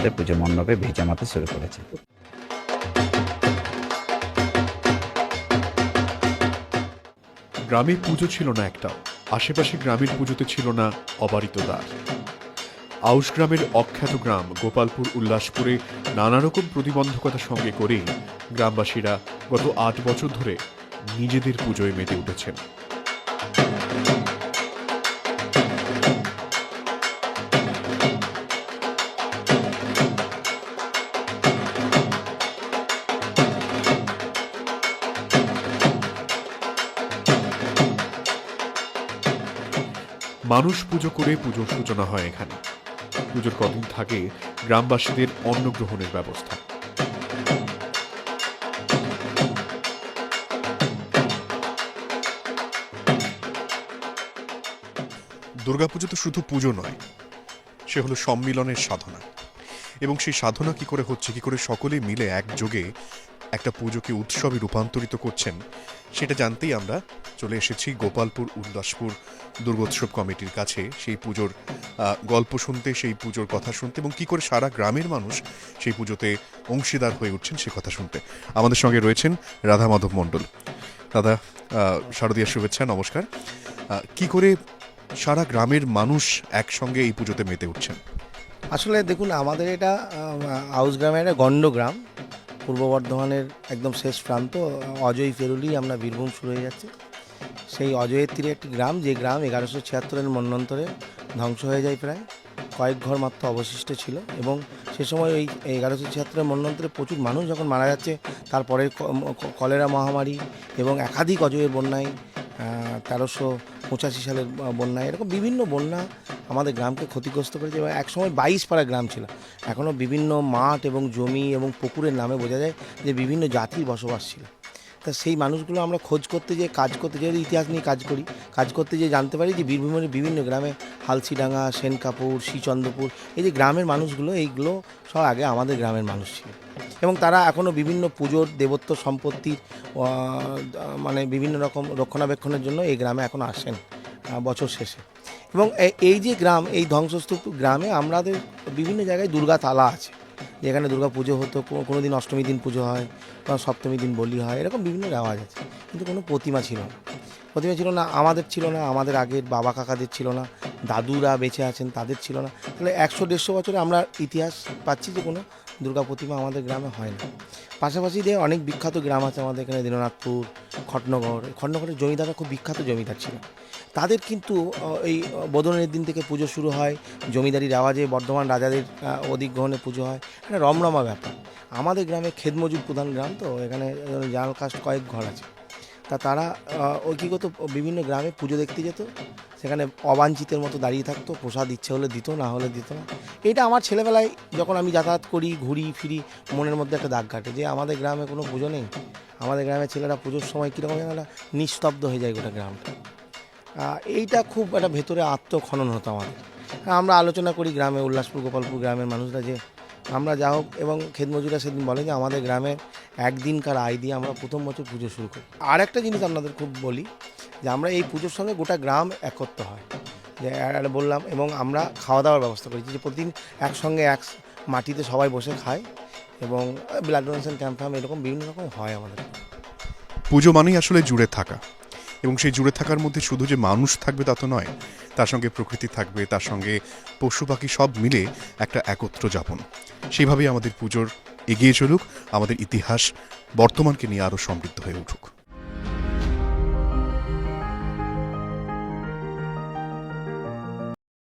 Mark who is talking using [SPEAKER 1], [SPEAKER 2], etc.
[SPEAKER 1] আমাদের পুজো মণ্ডপে ভিড় জমাতে শুরু করেছে।
[SPEAKER 2] গ্রামে পুজো ছিল না একটাও, আশেপাশে গ্রামের পুজোতে ছিল না অবারিত দ্বার। আউশ গ্রামের অখ্যাত গ্রাম গোপালপুর উল্লাসপুরে নানা রকম প্রতিবন্ধকতা সঙ্গে করে গ্রামবাসীরা গত আট বছর ধরে নিজেদের পুজোয় মেতে উঠেছেন। মানুষ পুজো করে পুজোর সূচনা হয় এখানে। পুজোর কদিন থাকে গ্রামবাসীদের অন্ন গ্রহণের ব্যবস্থা।
[SPEAKER 3] দুর্গাপুজো তো শুধু পুজো নয়, সে হলো সম্মিলনের সাধনা। এবং সেই সাধনা কি করে হচ্ছে, কি করে সকলে মিলে একযোগে একটা পুজোকে উৎসবে রূপান্তরিত করছেন, সেটা জানতেই আমরা চলে এসেছি গোপালপুর উল্লাসপুর দুর্গোৎসব কমিটির কাছে। সেই পুজোর গল্প শুনতে, সেই পুজোর কথা শুনতে এবং কি করে সারা গ্রামের মানুষ সেই পুজোতে অংশীদার হয়ে উঠছেন সে কথা শুনতে। আমাদের সঙ্গে রয়েছেন রাধা মাধব মণ্ডল। দাদা শারদীয়া শুভেচ্ছা, নমস্কার। কি করে সারা গ্রামের মানুষ একসঙ্গে এই পুজোতে মেতে উঠছেন?
[SPEAKER 4] আসলে দেখুন, আমাদের এটা আউস গ্রামের একটা গণ্ড গ্রাম পূর্ব বর্ধমানের একদম শেষ প্রান্ত, অজয় ফেরুলি আমরা বীরভূম শুরু হয়ে যাচ্ছে। সেই অজয়ের তীরে একটি গ্রাম, যে গ্রাম এগারোশো ছিয়াত্তরের মন্বন্তরে ধ্বংস হয়ে যায় প্রায়। কয়েক ঘর মাত্র অবশিষ্ট ছিল এবং সে সময় ওই এগারোশো ছিয়াত্তরের মন্বন্তরে প্রচুর মানুষ যখন মারা যাচ্ছে তারপরে কলেরা মহামারী এবং একাধিক অজয়ের বন্যায় তেরোশো পঁচাশি সালের বন্যা এরকম বিভিন্ন বন্যা আমাদের গ্রামকে ক্ষতিগ্রস্ত করেছে এবং একসময় বাইশ পাড়া গ্রাম ছিল। এখনও বিভিন্ন মাঠ এবং জমি এবং পুকুরের নামে বোঝা যায় যে বিভিন্ন জাতির বসবাস ছিল। তা সেই মানুষগুলো আমরা খোঁজ করতে যে কাজ করতে যেহেতু ইতিহাস নিয়ে কাজ করি, কাজ করতে যে জানতে পারি যে বীরভূমের বিভিন্ন গ্রামে হালসিডাঙ্গা, সেনকাপুর, শ্রীচন্দ্রপুর, এই যে গ্রামের মানুষগুলো, এইগুলো সব আগে আমাদের গ্রামের মানুষ ছিল। এবং তারা এখনও বিভিন্ন পুজোর দেবত্ব সম্পত্তির মানে বিভিন্ন রকম রক্ষণাবেক্ষণের জন্য এই গ্রামে এখন আসেন বছর শেষে। এবং এই যে গ্রাম, এই ধ্বংসস্তূপ গ্রামে আমাদের বিভিন্ন জায়গায় দুর্গা তালা আছে। যেখানে দুর্গা পুজো হতো কোনো দিন অষ্টমী দিন পুজো হয় কোনো সপ্তমী দিন বলি হয়, এরকম বিভিন্ন রেওয়াজ আছে। কিন্তু কোনো প্রতিমা ছিল না। প্রতিমা ছিল না, আমাদের ছিল না, আমাদের আগের বাবা কাকাদের ছিল না, দাদুরা বেঁচে আছেন তাদের ছিল না। তাহলে একশো দেড়শো বছরে আমরা ইতিহাস পাচ্ছি যে কোনো দুর্গা প্রতিমা আমাদের গ্রামে হয় না। পাশাপাশি দিয়ে অনেক বিখ্যাত গ্রাম আছে আমাদের এখানে, দীননাথপুর, খটনগর, খটনগরের জমিদাররা খুব বিখ্যাত জমিদার ছিল। তাদের কিন্তু এই বোধনের দিন থেকে পুজো শুরু হয়, জমিদারির আওয়াজে বর্ধমান রাজাদের অধিগ্রহণে পুজো হয়, একটা রমরমা ব্যাপার। আমাদের গ্রামে খেদমজুর প্রধান গ্রাম তো, এখানে জানাল কাস্ট কয়েক ঘর আছে। তা তারা কী বিভিন্ন গ্রামে পুজো দেখতে যেত। সেখানে অবাঞ্ছিতের মতো দাঁড়িয়ে থাকতো, প্রসাদ ইচ্ছে হলে দিত, না হলে দিত না। এটা আমার ছেলেবেলায় যখন আমি যাতায়াত করি, ঘুরি, ফিরি, মনের মধ্যে একটা দাগ কাটে যে আমাদের গ্রামে কোনো পুজো নেই। আমাদের গ্রামের ছেলেরা পুজোর সময় কীরকম একটা নিস্তব্ধ হয়ে যায় গোটা গ্রামটা। এইটা খুব একটা ভেতরে আত্মখনন হতো আমাদের। আমরা আলোচনা করি গ্রামে, উল্লাসপুর, গোপালপুর গ্রামের মানুষরা যে আমরা যা হোক, এবং খেতমজুরা সেদিন বলে যে আমাদের গ্রামে একদিনকার আয় দিয়ে আমরা প্রথম বছর পুজো শুরু করি। আর একটা জিনিস আপনাদের খুব বলি, যে আমরা এই পুজোর সঙ্গে গোটা গ্রাম একত্র হয়। যে বললাম, এবং আমরা খাওয়া দাওয়ার ব্যবস্থা করেছি যে প্রতিদিন একসঙ্গে এক মাটিতে সবাই বসে খায়, এবং ব্লাড ডোনেশন ক্যাম্প ফ্যাম্প এরকম বিভিন্ন রকম হয় আমাদের।
[SPEAKER 3] পুজো মানেই আসলে জুড়ে থাকা। এবং সেই জুড়ে থাকার মধ্যে শুধু যে মানুষ থাকবে তা তো নয়, তার সঙ্গে প্রকৃতি থাকবে, তার সঙ্গে পশু পাখি সব মিলে একটা একত্র যাপন। সেইভাবেই আমাদের পুজোর এগিয়ে চলুক, আমাদের ইতিহাস বর্তমানকে নিয়ে আরও সমৃদ্ধ হয়ে উঠুক।